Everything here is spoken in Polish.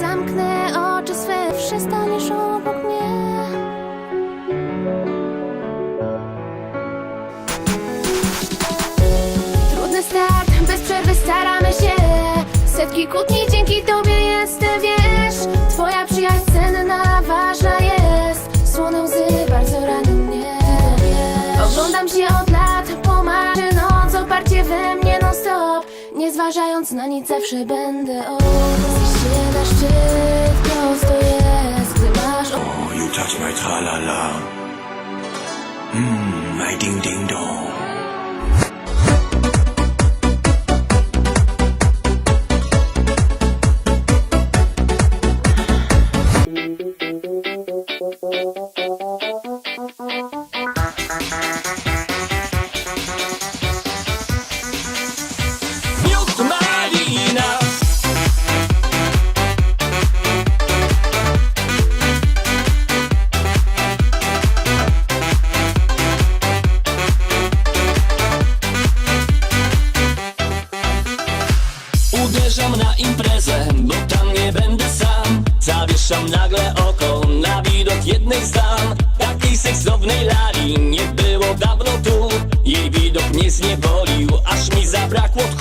Zamknę oczy swe, przestaniesz obok mnie. Trudny start, bez przerwy staramy się. Setki kłótni dzięki tobie Nie zważając na nic, zawsze będę Zejście na szczyt, prosto Uderzam na imprezę, bo tam nie będę sam. Zawieszam nagle oko na widok jednej z dam. Takiej seksownej lali nie było dawno tu. Jej widok mnie zniewolił, aż mi zabrakło tchu.